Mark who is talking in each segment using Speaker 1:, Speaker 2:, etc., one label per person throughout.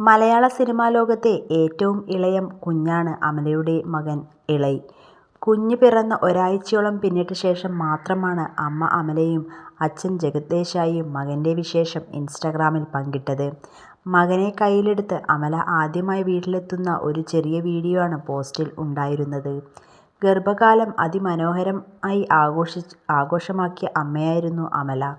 Speaker 1: മലയാള cinema ലോകത്തെ ഏറ്റവും ഇളയം കുഞ്ഞാണ് അമലയുടെ മകൻ ഇളയ്. കുഞ്ഞ് പിറന്ന ഒരാഴ്ചയോളം പിന്നിട്ട ശേഷം മാത്രമാണ് അമ്മ അമലയും അച്ഛൻ ജഗത് മകന്റെ വിശേഷം ഇൻസ്റ്റഗ്രാമിൽ പങ്കിട്ടത്. മകനെ കയ്യിലെടുത്ത് അമല ആദ്യമായി വീട്ടിലെത്തുന്ന ഒരു ചെറിയ വീഡിയോ ആണ് പോസ്റ്റിൽ ഉണ്ടായിരുന്നത്. ഗർഭകാലം അതിമനോഹരമായി ആഘോഷമാക്കിയ അമ്മയായിരുന്നു അമല.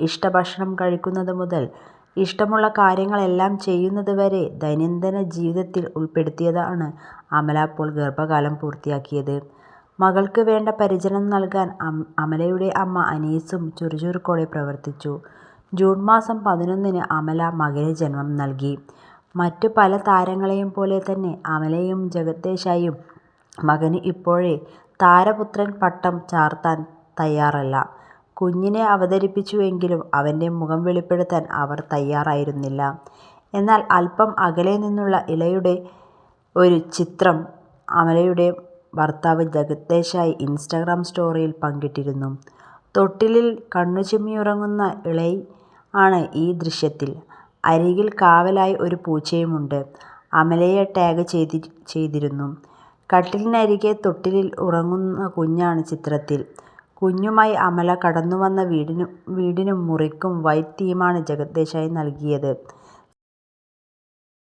Speaker 1: ഇഷ്ടഭക്ഷണം കഴിക്കുന്നത് മുതൽ ഇഷ്ടമുള്ള കാര്യങ്ങളെല്ലാം ചെയ്യുന്നത് വരെ ദൈനംദിന ജീവിതത്തിൽ ഉൾപ്പെടുത്തിയാണ് അമല അപ്പോൾ ഗർഭകാലം പൂർത്തിയാക്കിയത്. മകൾക്ക് വേണ്ട പരിചരണം നൽകാൻ അമലയുടെ അമ്മ അനീസും ചുറുചുറുക്കോടെ പ്രവർത്തിച്ചു. ജൂൺ മാസം പതിനൊന്നിന് അമല മകന് ജന്മം നൽകി. മറ്റു പല താരങ്ങളെയും പോലെ തന്നെ അമലയും ജഗദ്ദേശായും മകന് ഇപ്പോഴേ താരപുത്രൻ പട്ടം ചാർത്താൻ തയ്യാറല്ല. കുഞ്ഞിനെ അവതരിപ്പിച്ചു എങ്കിലും അവന്റെ മുഖം വെളിപ്പെടുത്താൻ അവർ തയ്യാറായിരുന്നില്ല. എന്നാൽ അല്പം അകലെ നിന്നുള്ള ഇലയുടെ ഒരു ചിത്രം അമലയുടെ ഭർത്താവ് ജഗദ്ദേശായി ഇൻസ്റ്റാഗ്രാം ഇൻസ്റ്റഗ്രാം സ്റ്റോറിയിൽ പങ്കിട്ടിരുന്നു. തൊട്ടിലിൽ കണ്ണുചിമ്മിയുറങ്ങുന്ന ഇളൈ ആണ് ഈ ദൃശ്യത്തിൽ. അരികിൽ കാവലായി ഒരു പൂച്ചയുമുണ്ട്. അമലയെ ടാഗ് ചെയ്തിരുന്നു. കട്ടിലിനരികെ തൊട്ടിലിൽ ഉറങ്ങുന്ന കുഞ്ഞാണ് ചിത്രത്തിൽ. കുഞ്ഞുമായി അമല കടന്നുവന്ന വീടിനും മുറിക്കും വൈറ്റ് തീമാണ് ജഗത് ദേശായി നൽകിയത്.